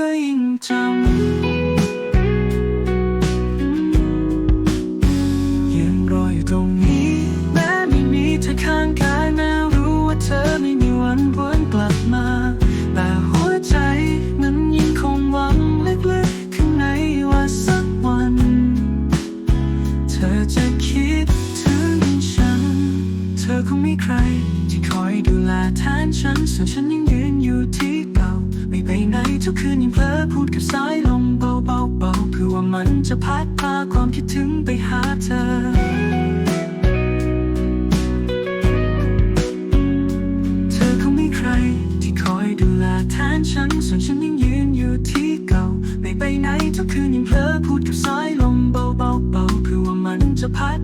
ก็ยิ่งจำยังรออยู่ตรงนี้ แม้ไม่มีเธอข้างกายแม้รู้ว่าเธอไม่มีวันวนกลับมา แต่หัวใจมันยังคงหวังลึกๆข้างในว่าสักวัน เธอจะคิดถึงฉัน เธอคงมีใครที่คอยดูแลแทนฉันส่วนฉันยังยืนอยู่ที่ ทุกคืนยังเพลอพูดกับสายลมเบาๆเบาเพื่อว่ามันจะพัดพาความคิดถึงไปหาเธอเธอคงมีใครที่คอยดูแลแทนฉันส่วนฉันยังยืนอยู่ที่เก่า ไม่ไปไหนทุกคืนยังเพลอพูดกับสายลมเบาๆเบาๆเพื่อว่ามันจะพัด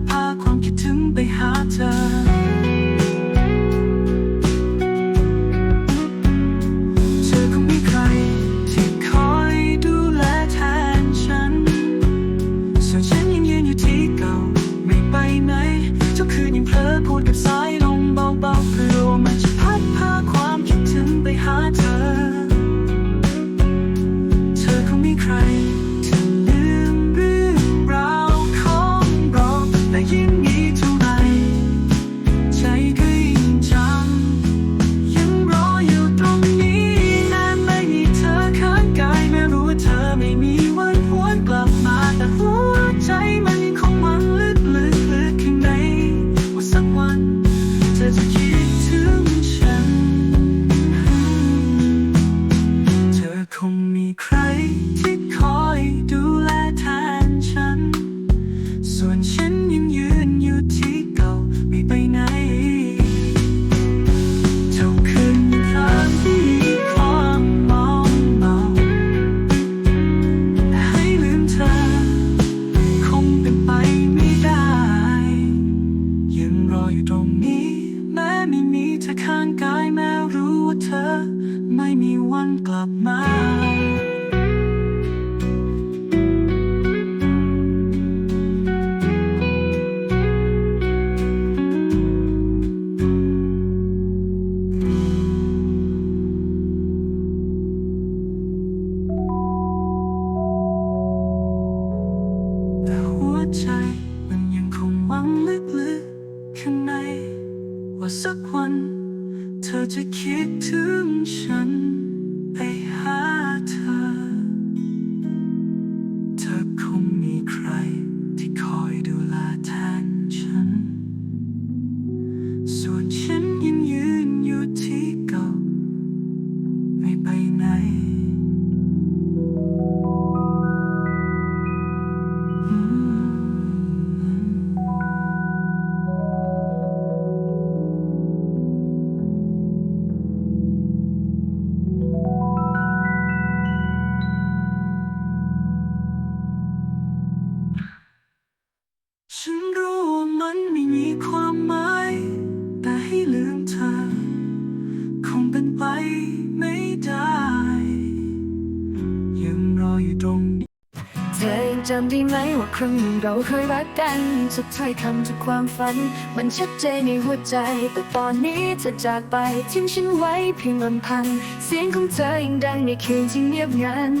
ครั้งหนึ่งเราเคยรักกันสุดท้ายคำจากความฝัน มันชัดเจนในหัวใจ แต่ตอนนี้เธอจากไปทิ้งฉันไว้เพียงลำพัง เสียงของเธอยังดังในคืนที่เงียบงัน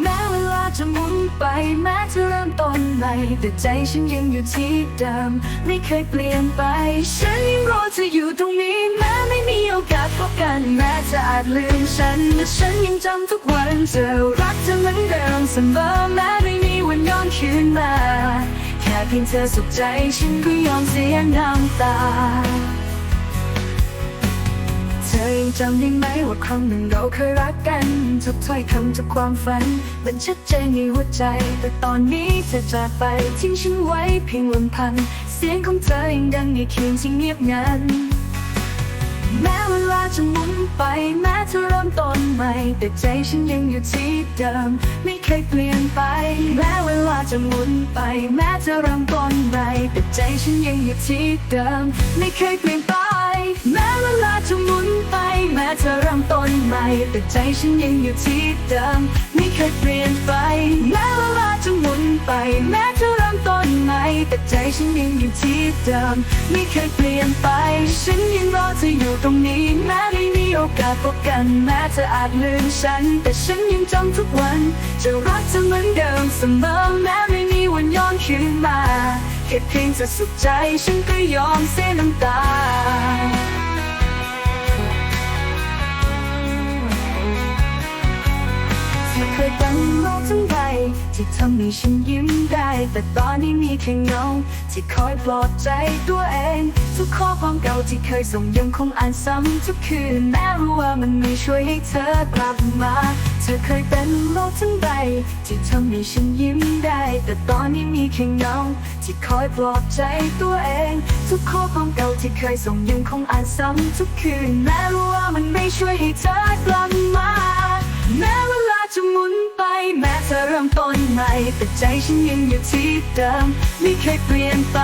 แม้เวลา จะหมุนไปแม้จะเริ่มต้นใหม่แต่ใจฉันยังอยู่ที่เดิม ไม่เคยเปลี่ยนไป ฉันยังรอเธออยู่ตรงนี้แม้ไม่มีโอกาสพบกันแม้จะอาจลืมฉันแต่ฉันยังจำทุกวันเจะรักเธอเหมือนเดิมเสมอแม้ไม่มีวันย้อนคืนมา แค่เพียงเธอสุขใจฉันก็ยอมเสียน้ำตา อยังจำได้ไหมว่าครั้งหนึ่งเราเคยรักกันทุกถ้อยคำจากความฝันมันชัดเจนในหัวใจ แต่ตอนนี้เธอจากไปทิ้งฉันไว้เพียงลำพัง เสียงของเธอยังดังในคืนที่เงียบงัน แม้เวลาจะหมุนไปแม้เธอเริ่มต้นใหม่ แต่ใจฉันยังอยู่ที่เดิม ไม่เคยเปลี่ยนไป แม้เวลาจะหมุนไปแม้เธอเริ่มต้นใหม่แต่ใจฉันยังอยู่ที่เดิม ไม่เคยเปลี่ยนไป แม้เวลาจะหมุนไป แม้เธอเริ่มต้นใหม่ แต่ใจฉันยังอยู่ที่เดิมไม่เคยเปลี่ยนไป แม้เวลาจะหมุนไป แม้จะเริ่มต้นใหม่ แต่ใจฉันยังอยู่ที่เดิมไม่เคยเปลี่ยนไป ฉันยังรอเธออยู่ตรงนี้แม้ไม่มีโอกาสพบกัน แม้เธออาจลืมฉัน แต่ฉันยังจำทุกวัน จะรักเธอเหมือนเดิมเสมอแม้ไม่มีวันย้อนคืนมา แค่เพียงจะสุขใจฉันก็ยอมเสียน้ำตา เคยเป็นโลกทั้งใบที่ทำให้ฉันยิ้มได้ แต่ตอนนี้มีแค่เงาที่คอยปลอบใจตัวเอง ทุกข้อความเก่าที่เคยส่งยังคงอ่านซ้ำทุกคืนแม้รู้ว่ามันไม่ช่วยให้เธอกลับมา เธอเคยเป็นโลกทั้งใบที่ทำให้ฉันยิ้มได้ แต่ตอนนี้มีแค่เงาที่คอยปลอบใจตัวเอง ทุกข้อความเก่าที่เคยส่งยังคงอ่านซ้ำทุกคืนแม้รู้ว่ามันไม่ช่วยให้เธอกลับมาแม้วลา จะหมุนไปแม้เธอเริ่มต้นใหม่แต่ใจฉันยังอยู่ที่เดิมไม่เคยเปลี่ยนไป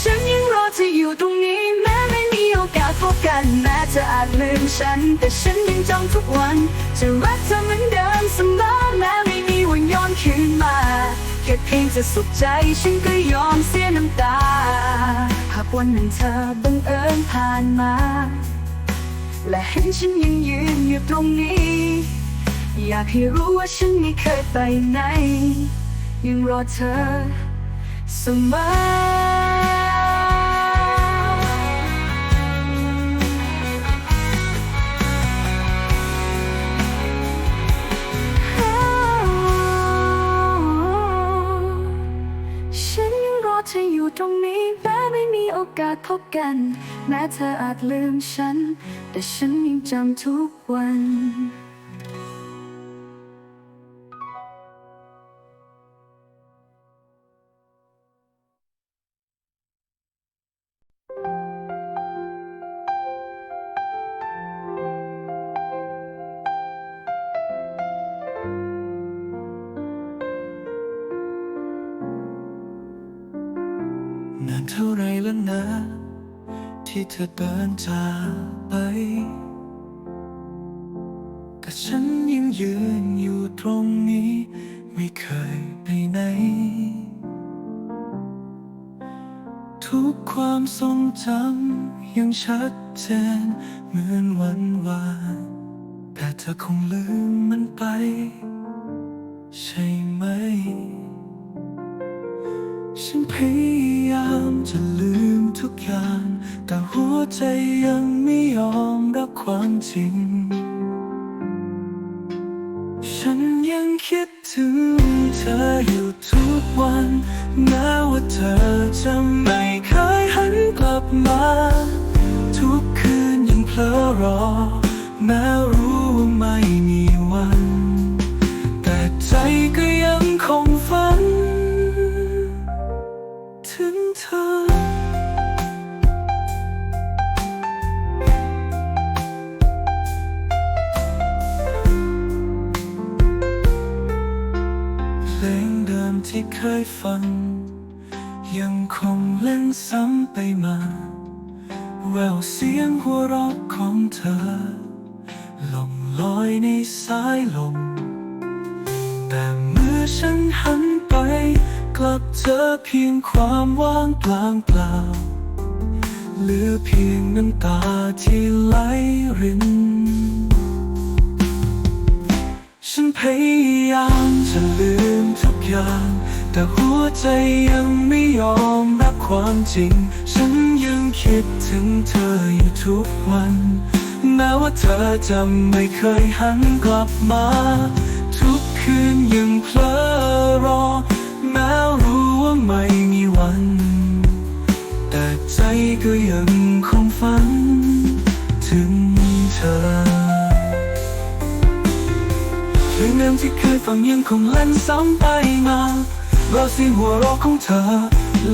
ฉันยังรอเธออยู่ตรงนี้ แม้ไม่มีโอกาสพบกัน แม้เธออาจลืมฉัน แต่ฉันยังจำทุกวัน จะรักเธอเหมือนเดิมเสมอแม้ไม่มีวันย้อนคืนมาแค่เพียงจะสุขใจฉันก็ยอมเสียน้ำตา หากวันหนึ่งเธอบังเอิญผ่านมา และเห็นฉันยังยืนอยู่ตรงนี้ อยากให้รู้ว่าฉันไม่เคยไปไหน ยังรอเธอเสมอฉันยังรอเธออยู่ตรงนี้แม้ไม่มีโอกาสพบกัน แม้เธออาจลืมฉัน แต่ฉันยังจำทุกวันน ที่เธอเดินจากไป แต่ฉันยังยืนอยู่ตรงนี้ ไม่เคยไปไหน ทุกความทรงจำยังชัดเจนเหมือนวันวานแต่เธอคงลืมมันไป ใช่ไหม ฉันพยายามจะลืม ทุกอย่าง แต่หัวใจยังไม่ยอมรับความจริง ฉันยังคิดถึงเธออยู่ทุกวันแม้ว่าเธอจะไม่เคยหันกลับมา ทุกคืนยังเพลอรอ ยฟัง ยังคงเล่นซ้ำไปมา แววเสียงหัวเราะของเธอล่องลอยในสายลม แต่เมื่อฉันหันไป กลับเจอเพียงความว่างเปล่าเปล่าเหลือเพียงน้ำตาที่ไหลริน ฉันพยายามจะลืมทุกอย่าง แต่หัวใจยังไม่ยอมรับความจริง ฉันยังคิดถึงเธออยู่ทุกวัน แม้ว่าเธอจะไม่เคยหันกลับมา ทุกคืนยังเพลอรอ แม้รู้ว่าไม่มีวัน แต่ใจก็ยังคงฝัน ถึงเธอเพลงเดิมที่เคยฟังยังคงเล่นซ้ำไปมา เราเสียงหัวเราะของเธอ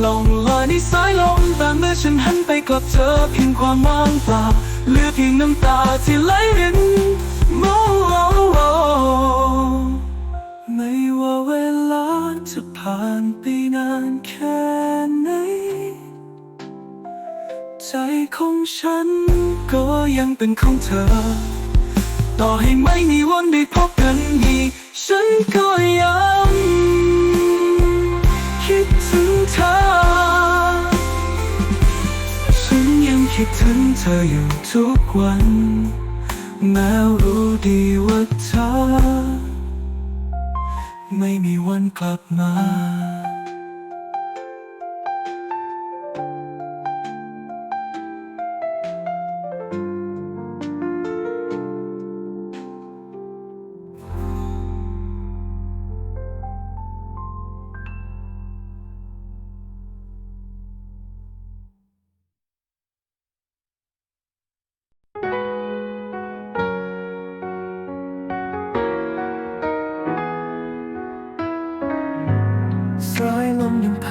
ลองลอยในสายลมแต่เมื่อฉันหันไปกลับเธอเพียงความว่างเปล่าเหลือเพียงน้ำตาที่ไหลรินโอ้โอ้ไม่ว่าเวลาจะผ่านไปนานแค่ไหน ใจของฉันก็ยังเป็นของเธอ ต่อให้ไม่มีวันได้พบกันอีกฉันก็ยัง คิดถึงเธอ ฉันยังคิดถึงเธออยู่ทุกวัน แม้รู้ดีว่าเธอ ไม่มีวันกลับมา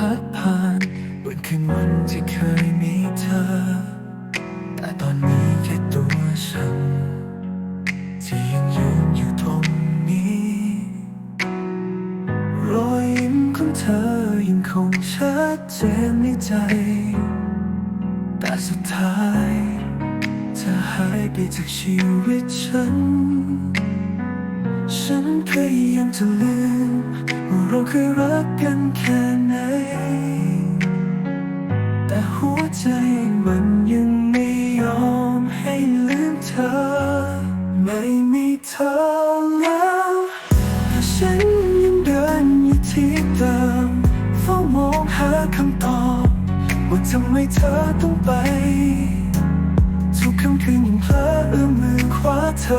พัดผ่านบนคืนวันที่เคยมีเธอ แต่ตอนนี้แค่ตัวฉัน ที่ยังยืนอยู่ตรงนี้รอยยิ้มของเธอยังคงชัดเจนในใจ แต่สุดท้ายเธอหายไปจากชีวิต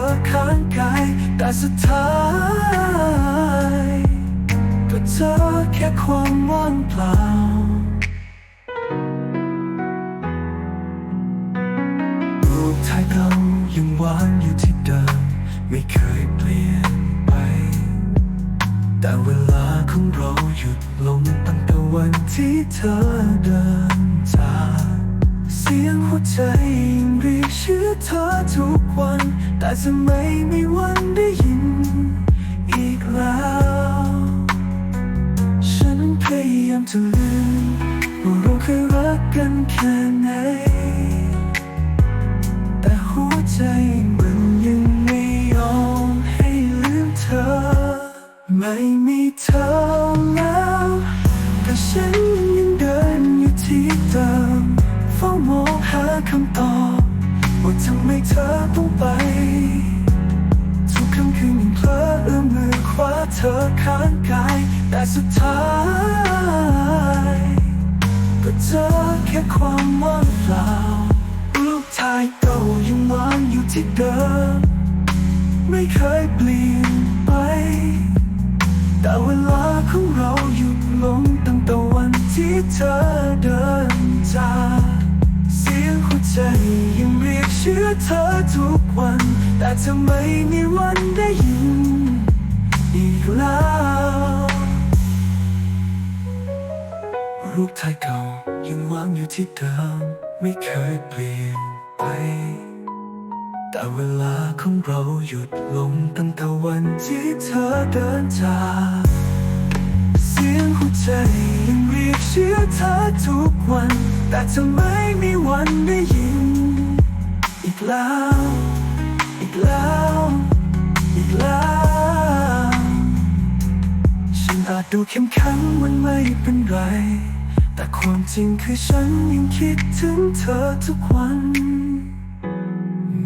อข้างกาย แต่สุดท้ายก็เจอแค่ความว่างเปล่ารูปถ่ายเรายังวางอยู่ที่เดิม ไม่เคยเปลี่ยนไป แต่เวลาของเราหยุดลงตั้งแต่วันที่เธอเดินจาก สียงหัวใจยังเรียกชื่อเธอทุกวัน แต่จะไม่มีวันได้ยิน อีกแล้ว ฉันพยายามจะลืมว่าเราเคยรักกันแค่ไหน แต่หัวใจมันยังไม่ยอมให้ลืมเธอ ไม่มีเธอแล้วแต่ฉัน ธอข้างกาย แต่สุดท้าย ก็เจอแค่ความว่างเปล่ารูปถ่ายเก่ายังวางอยู่ที่เดิม ไม่เคยเปลี่ยนไป แต่เวลาของเราหยุดลงตั้งแต่วันที่เธอเดินจากเสียงหัวใจยังเรียกชื่อเธอทุกวัน แต่จะไม่มีวันได้ยิน กแล้วรูปถ่ายเก่ายังวางอยู่ที่เดิมไม่เคยเปลี่ยนไป แต่เวลาของเราหยุดลงตั้งแต่วันที่เธอเดินจากเสียงหัวใจยังเรียกชื่อเธอทุกวัน แต่จะไม่มีวันได้ยิน อีกแล้ว อีกแล้ว อีกแล้วาจดูเข้มแข็งมันไม่เป็นไร แต่ความจริงคือฉันยังคิดถึงเธอทุกวัน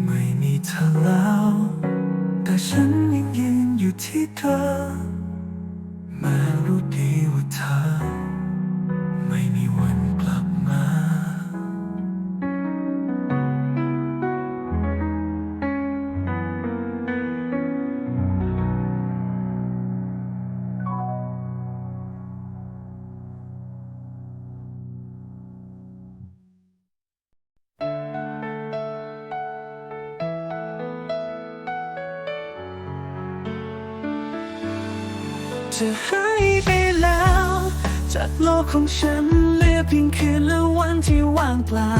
ไม่มีเธอแล้ว แต่ฉันยังยืนอยู่ที่เธอแม้รู้ดีว่าเธอ จะหายไปแล้ว จากโลกของฉันเหลือเพียงคืนและวันที่ว่างเปล่า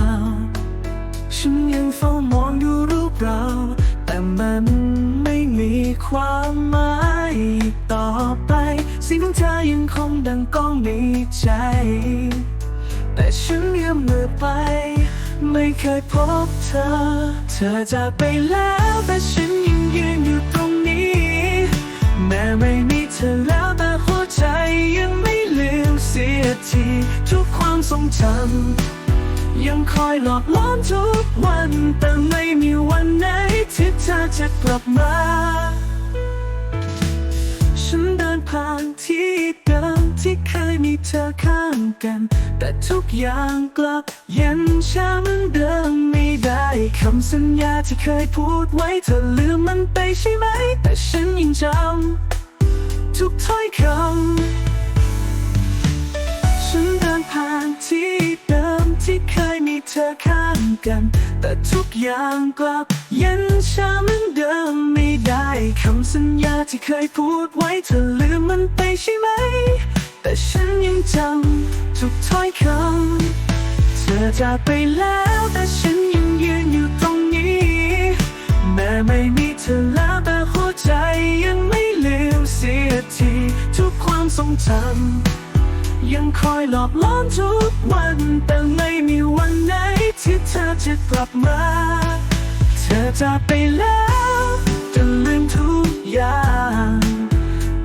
ฉันยังเฝ้ามองดูรูปเรา แต่มันไม่มีความหมายต่อไปเสิ่งของเธอยังคงดังก้องในใจ แต่ฉันเอื้อมมือไป ไม่เคยพบเธอ เธอจากไปแล้วแต่ฉันยังยืนอยู่ตรงนี้ แม้ไม่มีเธอแล้ว อยหลอกล้อมทุกวัน แต่ไม่มีวันไหนที่เธอจะกลับมา ฉันเดินผ่านที่เดิมที่เคยมีเธอข้างกัน แต่ทุกอย่างกลับเย็นช้าเหมือนเดิมไม่ได้คำสัญญาที่เคยพูดไว้เธอลืมมันไปใช่ไหม แต่ฉันยังจำทุกถ้อยคำ ผ่านที่เดิมที่เคยมีเธอข้างกัน แต่ทุกอย่างกลับย็นช้าเหมือนเดิมไม่ได้คำสัญญาที่เคยพูดไว้เธอลืมมันไปใช่ไหม แต่ฉันยังจำทุกถ้อยคำเธอจากไปแล้วแต่ฉันยังยืนอยู่ตรงนี้ แม้ไม่มีเธอแล้วแต่หัวใจยังไม่ลืมเสียทีทุกความทรงจำ ยังคอยหลอกล้อมทุกวัน แต่ไม่มีวันไหนที่เธอจะกลับมา เธอจากไปแล้วจะลืมทุกอย่าง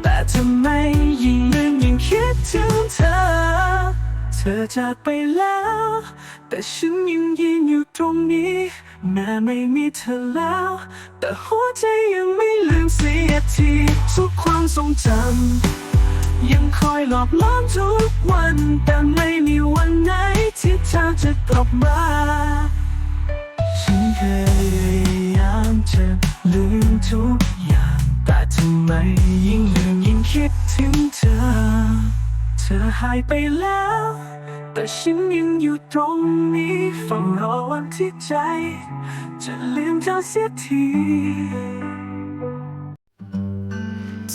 แต่ทำไมยิ่งลืมยิ่งคิดถึงเธอ เธอจากไปแล้ว แต่ฉันยังยืนอยู่ตรงนี้แม้ไม่มีเธอแล้ว แต่หัวใจยังไม่ลืมเสียทีทุกความทรงจำ ยังคอยหลอกล้อมทุกวัน แต่ไม่มีวันไหนที่เธอจะกลับมา ฉันพยายามจะลืมทุกอย่าง แต่ทำไมยิ่งลืมยิ่งคิดถึงเธอ เธอหายไปแล้ว แต่ฉันยังอยู่ตรงนี้เฝ้ารอวันที่ใจ จะลืมเธอเสียที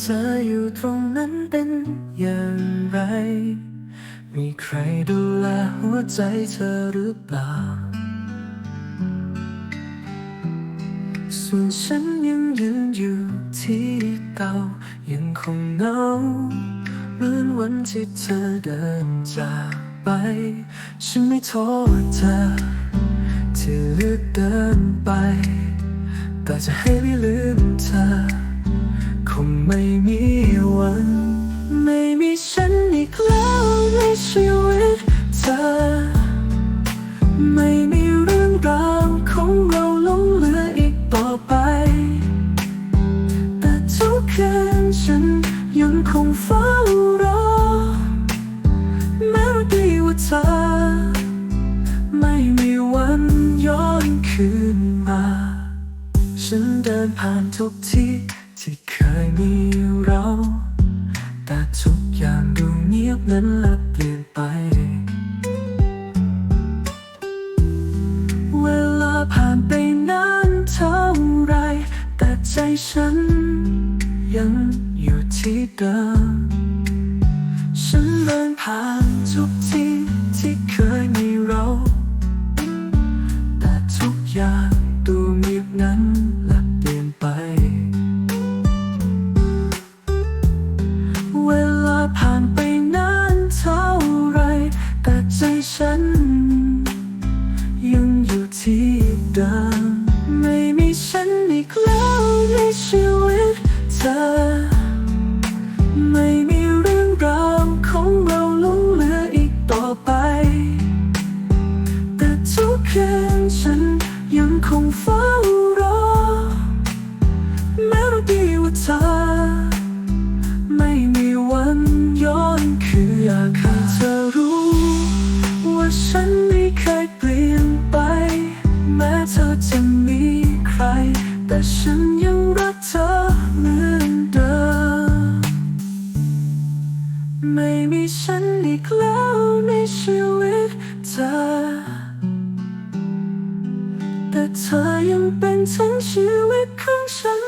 เธออยู่ตรงนั้นเป็นอย่างไร มีใครดูแลหัวใจเธอหรือเปล่า ส่วนฉันยังยืนอยู่ที่เก่ายังคงเหงาเหมือนวันที่เธอเดินจากไป ฉันไม่โทษเธอ ที่เลือกเดินไป แต่จะให้ไม่ลืมเธอ งไม่มีวัน ไม่มีฉันอีกแล้ว กแล้วในชีวิตเธอ แต่เธอยังเป็นทั้งชีวิตของฉัน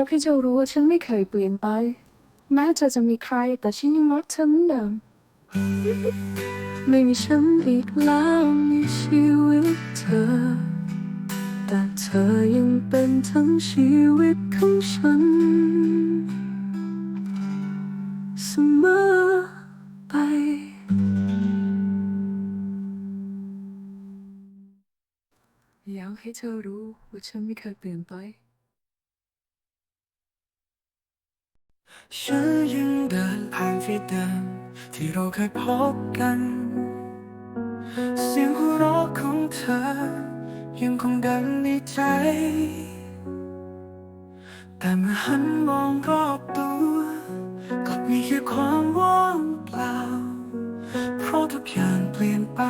ากให้เธอรู้ว่าฉันไม่เคยเปลี่ยนไป แม้เธอจะมีใครแต่ฉันยังรักเธอเหมือนเดิมไม่มีฉันอีกแล้วในชีวิตเธอ แต่เธอยังเป็นทั้งชีวิตของฉัน เสมอไปอยากให้เธอรู้ว่าฉันไม่เคยเปลี่ยนไป ฉันยังเดินผ่านที่เดิมที่เราเคยพบกัน เสียงหัวเราะของเธอ ยังคงดังในใจ แต่เมื่อหันมองรอบตัวกลับมีแค่ความว่างเปล่า เพราะทุกอย่างเปลี่ยนไป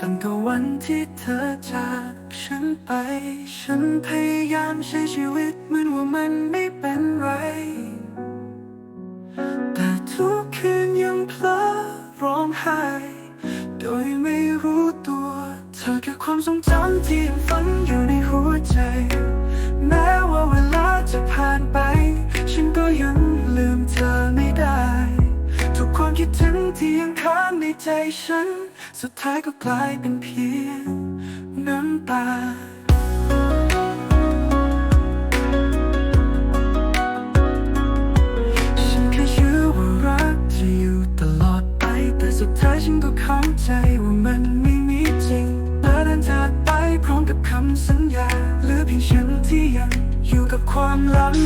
ตั้งแต่วันที่เธอจาก ฉันไป ฉันพยายามใช้ชีวิตเหมือนว่ามันไม่เป็นไร แต่ทุกคืนยังเพลอร้องไห้ โดยไม่รู้ตัว เธอคือความทรงจำที่ยังฝังอยู่ในหัวใจ แม้ว่าเวลาจะผ่านไป ฉันก็ยังลืมเธอไม่ได้ ทุกความคิดถึงที่ยังค้างในใจฉัน สุดท้ายก็กลายเป็นเพียง ตา ฉันแค่เชื่อว่ารักจะอยู่ตลอดไป แต่สุดท้ายฉันก็เข้าใจว่ามันไม่มีจริงเธอเดินจากไปพร้อมกับคำสัญญาเหลือเพียงฉันที่ยังอยู่กับความหลัง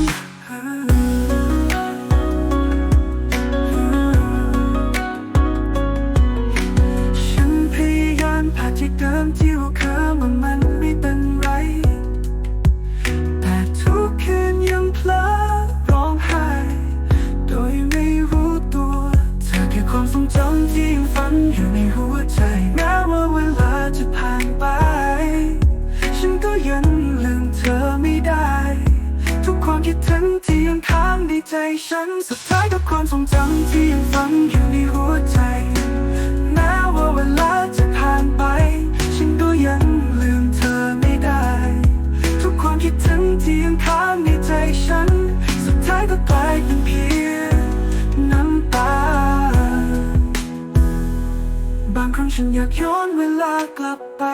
ฉันอยากย้อนเวลากลับไป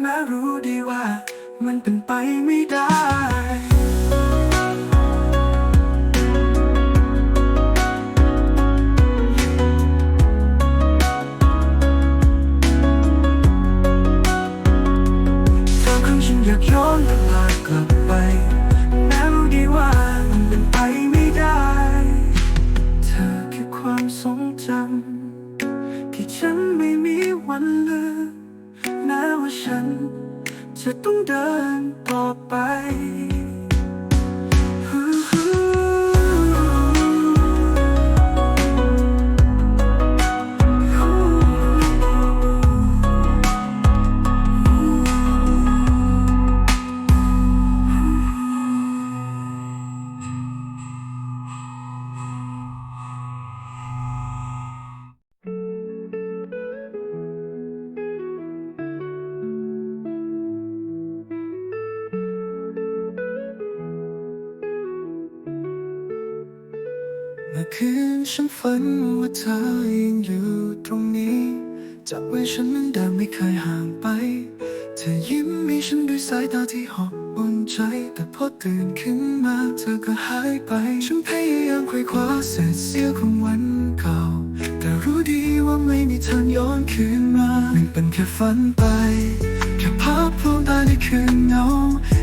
แม้รู้ดีว่ามันเป็นไปไม่ได้ คืนฉันฝันว่าเธอยังอยู่ตรงนี้จับไว้ฉันนั้นเดิมไม่เคยห่างไป เธอยิ้มมีฉันด้วยสายตาที่หอบอุ่นใจ แต่พอตื่นขึ้นมาเธอก็หายไป ฉันพยายามควยคว้าเศษเสี้ยวของวันเก่า แต่รู้ดีว่าไม่มีทางย้อนคืนมามันเป็นแค่ฝันไป แค่ภาพลวงตาในคืนเงา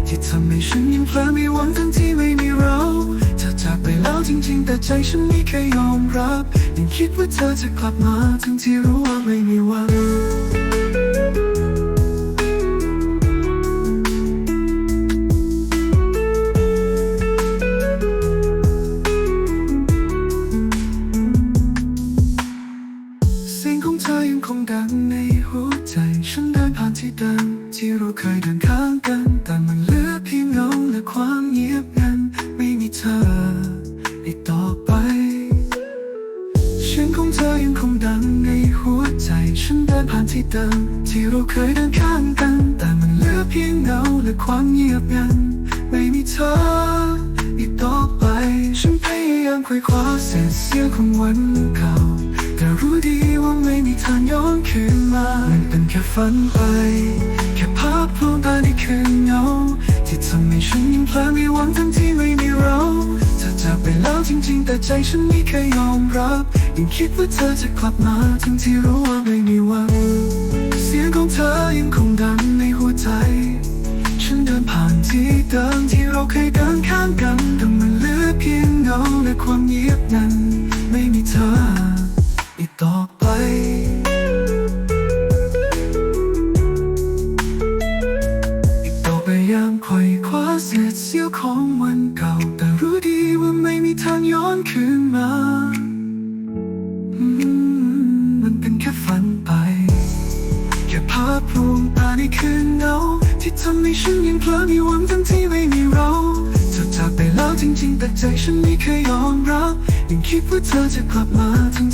ที่ทำให้ฉันยังเพลิไม่หวังทั้งที่ไม่มีเรา จาจริงๆ แต่ใจฉันไม่เคยยอมรับ ยังคิดว่าเธอจะกลับมาทั้งที่รู้ว่าไม่มีวัน ทั้งที่รู้ว่าไม่มีวันเสียงของเธอยังคงดังในหัวใจ ฉันเดินผ่านที่เดิมที่เราเคยเดินข้างกันแต่มันเลือเพียงเงาและความเงียบ ความรักยังคิดว่าเธอจะกลับมาทั้ง